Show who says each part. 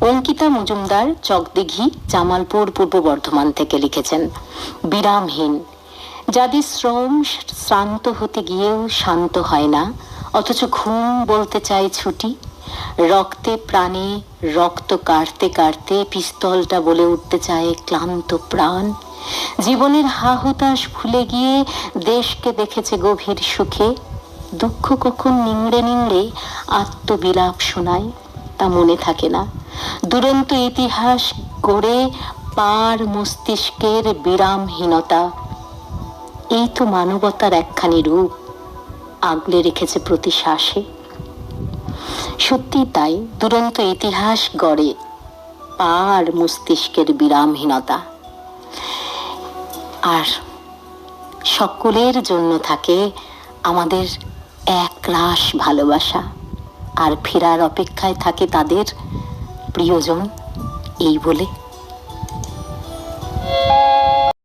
Speaker 1: অঙ্কিতা মজুমদার, চকদিঘি, জামালপুর, পূর্ব বর্ধমান থেকে লিখেছেন, বিরামহীন। যাদের শ্রম শ্রান্ত হতে গিয়েও শান্ত হয় না, অথচ ঘুম বলতে চায় ছুটি। রক্তে প্রাণে রক্ত কাটতে কাটতে পিস্তলটা বলে উঠতে চায় ক্লান্ত প্রাণ। জীবনের হাহুতাশ ভুলে গিয়ে দেশকে দেখেছে গভীর সুখে। দুঃখ কখন নিংড়ে নিংড়ে আত্মবিলাপ শোনায়। তা মনে থাকে না। দুরন্ত ইতিহাস গড়ে পার মস্তিষ্কের বিরামহীনতা। এই তো মানবতার একখানি রূপ আগলে রেখেছে প্রতি শ্বাসে সত্যি তাই, দুরন্ত ইতিহাস গড়ে পার মস্তিষ্কের বিরামহীনতা। আর সকলের জন্য থাকে আমাদের এক রাশ ভালোবাসা। আর ফেরার অপেক্ষায় থাকে তাদের প্রিয়জন এই বলে